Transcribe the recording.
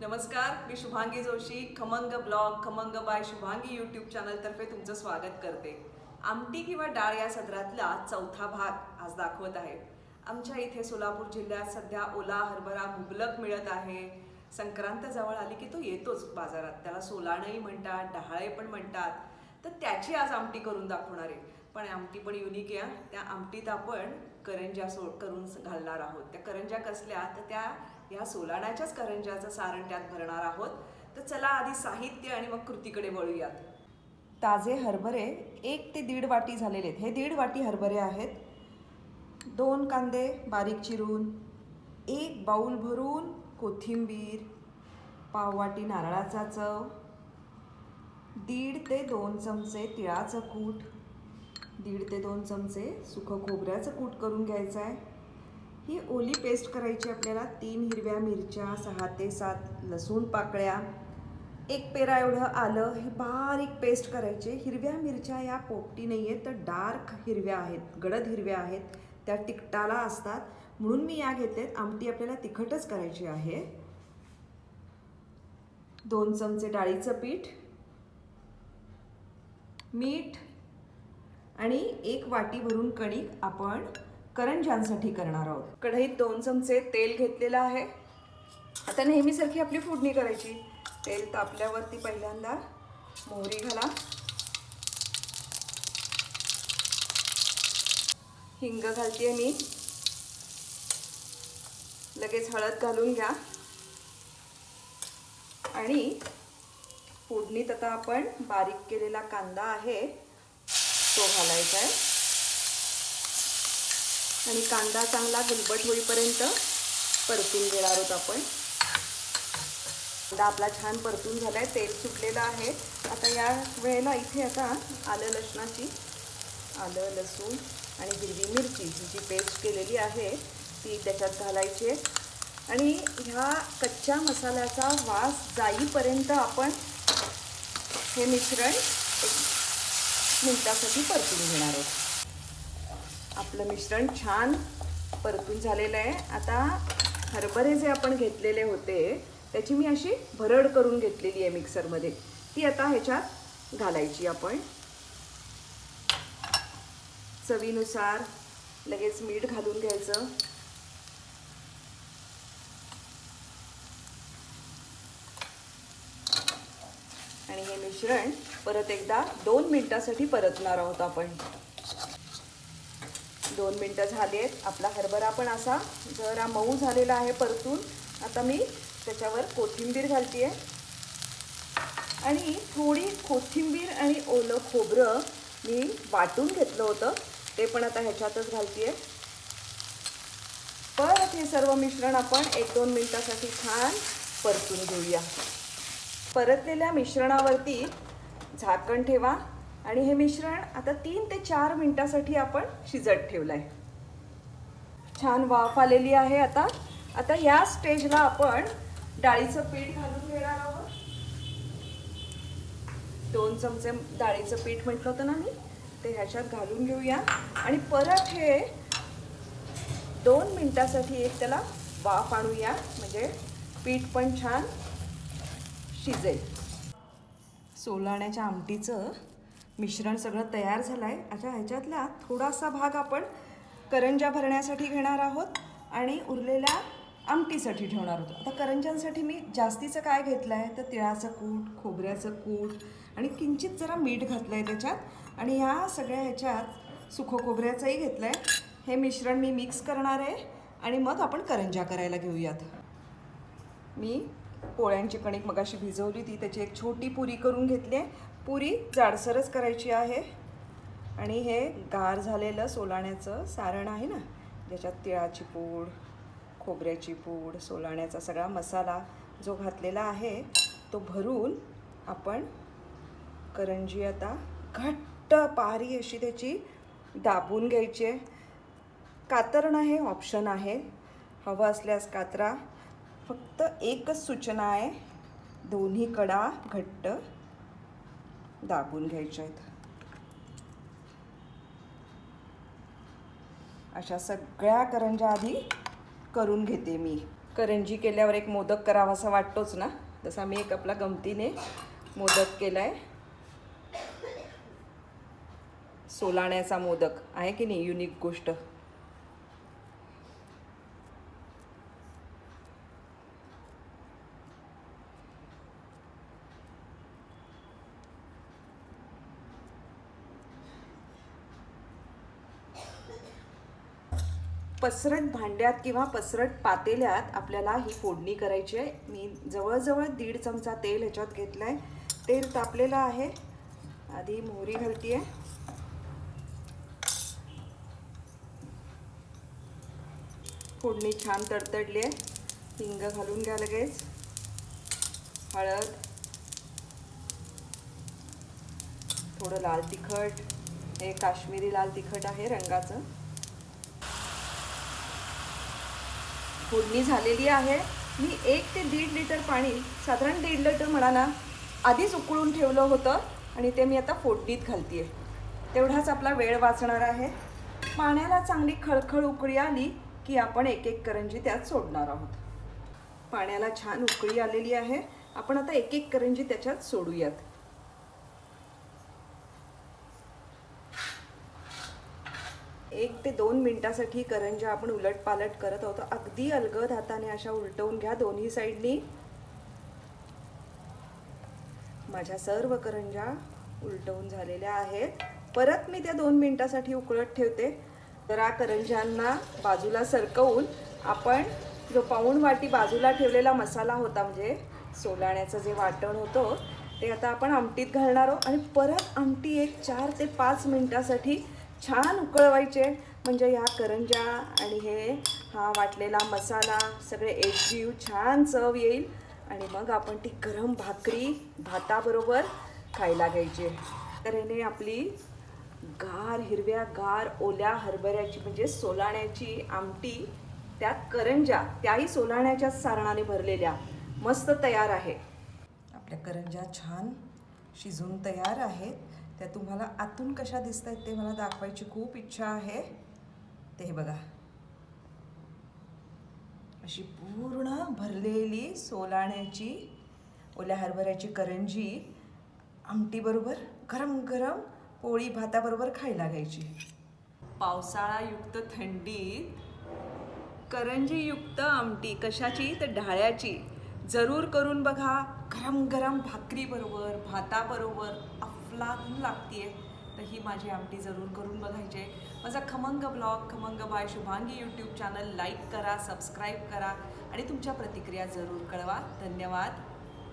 नमस्कार मी शुभांगी जोशी खमंग blog Khamang by Shubhangi YouTube चॅनलतर्फे तुमचं स्वागत करते. आमटी किंवा डाळ या सदरातला चौथा भाग आज दाखवत आहे. आमच्या इथे सोलापूर जिल्ह्यात सध्या ओला हरभरा मुबलक मिळत आहे. संक्रांत जवळ आली की तो येतोच बाजारात. त्याला सोलाणंही म्हणतात डहाळे पण म्हणतात. तर त्याची आज आमटी करून दाखवणार आहे. पण आमटी पण युनिक आहे त्या आमटीत आपण करंज्या सो करून घालणार आहोत. त्या करंज्या कसल्या? तर त्या या सोलाण्याच्याच करंज्याचं सारण त्यात भरणार आहोत. तर चला आधी साहित्य आणि मग कृतीकडे वळूयात. ताजे हरभरे एक ते दीड वाटी झालेले आहेत हे दीड वाटी हरभरे आहेत. दोन कांदे बारीक चिरून एक बाऊल भरून कोथिंबीर पाववाटी नारळाचा चव दीड ते दोन चमचे तिळाचं कूट दीड ते दोन चमचे सुखं खोबऱ्याचं कूट करून घ्यायचं आहे ही ओली पेस्ट करायची आपल्याला. तीन हिरव्या मिरच्या सहा ते सात लसूण पाकळ्या एक पेरा एवढं आलं हे बारीक पेस्ट करायचे. हिरव्या मिरच्या या पोपटी नाही आहेत तर डार्क हिरव्या आहेत गडद हिरव्या आहेत. त्या तिखटाला असतात. म्हणून मी या घेतलेत. आमटी आपल्याला तिखटच करायची आहे. दोन चमचे डाळीचं पीठ मीठ आणि एक वाटी भरून कणिक आपण करंजांसाठी करणार आहोत. कढईत दोन चमचे तेल घेतलेलं आहे. आता नेहमीसारखी आपली फोडणी करायची. तेल तापल्यावरती पहिल्यांदा मोहरी घाला. हिंग घालते मी. लगेच हळद घालून घ्या. आणि फोडणीत आता आपण बारीक केलेला कांदा आहे तो घालायचा आहे. आणि कांदा चांगला गुलबट होईपर्यंत परतून घेणार आहोत आपण. कांदा आपला छान परतून झाला आहे तेल सुटलेलं आहे. आता या वेळेला इथे आता आलं लसणाची आलं लसूण आणि हिरवी मिरची ही जी पेस्ट केलेली आहे ती त्याच्यात घालायची आहे. आणि ह्या कच्च्या मसाल्याचा वास जाईपर्यंत आपण हे मिश्रण एक मिनटासाठी परतून घेणार आहोत. आपलं मिश्रण छान परतून झालेलं आहे. आता हरभरे जे आपण घेतलेले होते त्याची मी अशी भरड करून घेतलेली आहे मिक्सरमध्ये. ती आता ह्याच्यात घालायची आपण. चवीनुसार लगेच मीठ घालून घ्यायचं. आणि हे मिश्रण परत एकदा दोन मिनिटासाठी परतणार आहोत आपण. दोन मिनटं झाली आहेत. आपला हरभरा पण असा जरा मऊ झालेला आहे परतून. आता मी त्याच्यावर कोथिंबीर घालते आणि थोडी कोथिंबीर आणि ओलं खोबरं मी वाटून घेतलं होतं. ते पण आता ह्याच्यातच घालते परत हे सर्व मिश्रण आपण एक दोन मिनटासाठी छान परतून घेऊया. परतलेल्या मिश्रणावरती झाकण ठेवा. आणि हे मिश्रण आता तीन ते चार मिनिटासाठी आपण शिजत ठेवलं आहे छान वाफ आलेली आहे आता. आता या स्टेजला आपण डाळीचं पीठ घालून घेणार आहोत. दोन चमचे डाळीचं पीठ म्हटलं होतं ना मी ते ह्याच्यात घालून घेऊया. आणि परत हे दोन मिनटासाठी एक त्याला वाफ आणूया म्हणजे पीठ पण छान शिजेल. सोलाण्याच्या आमटीचं मिश्रण सगळं तयार झालं आहे अच्छा ह्याच्यातला थोडासा भाग आपण करंजा भरण्यासाठी घेणार आहोत आणि उरलेल्या आमटीसाठी ठेवणार आहोत. आता करंजांसाठी मी जास्तीचं काय घेतलं आहे तर तिळाचं कूट खोबऱ्याचं कूट आणि किंचित जरा मीठ घातलं आहे त्याच्यात. आणि ह्या सगळ्या ह्याच्यात सुखं खोबऱ्याचंही घेतलं आहे हे मिश्रण मी मिक्स करणार आहे आणि मग आपण करंजा करायला घेऊयात. मी पोळ्यांची कणिक मगाशी भिजवली ती त्याची एक छोटी पुरी करून घेतली आहे. पुरी जाडसरच करायची आहे. आणि हे गार झालेलं सोलाण्याचं सारण आहे ना ज्याच्यात तिळाची पूड खोबऱ्याची पूड सोलाण्याचा सगळा मसाला जो घातलेला आहे तो भरून आपण करंजी आता घट्ट पारी अशी त्याची दाबून घ्यायची आहे. कातरणं हे ऑप्शन आहे. हवं असल्यास कातरा. फक्त एकच सूचना आहे. दोन्ही कडा घट्ट दाबून घ्यायच्या आहेत. अशा सगळ्या करंजा आधी करून घेते मी. करंजी केल्यावर एक मोदक करावासा वाटतोच ना? तसा मी एक आपला गमतीने मोदक केलाय. सोलाण्याचा मोदक. आहे की नाही? युनिक गोष्ट. पसरट भांड्यात किंवा पसरट पातेल्यात आपल्याला ही फोडणी करायची आहे. मी जवळजवळ दीड चमचा तेल ह्याच्यात घेतलं आहे तेल तापलेलं आहे. आधी मोहरी घालते आहे फोडणी छान तडतडली आहे हिंग घालून घ्या लगेच. हळद. थोडं लाल तिखट. हे काश्मीरी लाल तिखट आहे रंगाचं. फोडणी झालेली आहे. मी एक ते दीड लिटर पाणी साधारण दीड लिटर म्हणा ना आधीच उकळून ठेवलं होतं आणि ते मी आता फोडणीत घालते तेवढाच आपला वेळ वाचणार आहे. पाण्याला चांगली खळखळ उकळी आली की आपण एक एक करंजी त्यात सोडणार आहोत. पाण्याला छान उकळी आलेली आहे. आपण आता एक एक करंजी त्याच्यात सोडूयात. एक ते दोन मिनिटासाठी करंज्या आपण उलट पालट करत होतो अगदी अलगद हाताने अशा उलटवून घ्या दोन्ही साईडनी. माझ्या सर्व करंज्या उलटवून झालेल्या आहेत. परत मी त्या दोन मिनिटासाठी उकळत ठेवते. जरा करंज्यांना बाजूला सरकवून आपण जो पाऊण वाटी बाजूला ठेवलेला मसाला होता म्हणजे सोलाण्याचं जे वाटण होतं ते आता आपण आमटीत घालणार आहोत. आणि परत आमटी एक चार ते पाच मिनिटासाठी छान उकळवायचे. म्हणजे ह्या करंजा आणि हे हा वाटलेला मसाला सगळे एकजीव छान चव येईल. आणि मग आपण ती गरम भाकरी भाताबरोबर खायला घ्यायची. तर ह्याने आपली गार हिरव्या गार ओल्या हरभऱ्याची म्हणजे सोलाण्याची आमटी त्यात करंजा त्याही सोलाण्याच्या सारणाने भरलेल्या मस्त तयार आहे. आपल्या करंजा छान शिजून तयार आहेत. त्या तुम्हाला आतून कशा दिसत आहेत ते मला दाखवायची खूप इच्छा आहे. ते हे बघा. अशी पूर्ण भरलेली सोलाण्याची ओल्या हरभऱ्याची करंजी आमटीबरोबर गरम गरम पोळी भाताबरोबर खायला घ्यायची. पावसाळायुक्त थंडीत करंजीयुक्त आमटी कशाची तर ढाळ्याची. जरूर करून बघा. गरम गरम भाकरीबरोबर भाताबरोबर अफलातून आहे तर ही माझी आमटी जरूर करून बघायची आहे. माझा Khamang blog Khamang by Shubhangi YouTube channel like करा सबस्क्राईब करा आणि तुमच्या प्रतिक्रिया जरूर कळवा. धन्यवाद.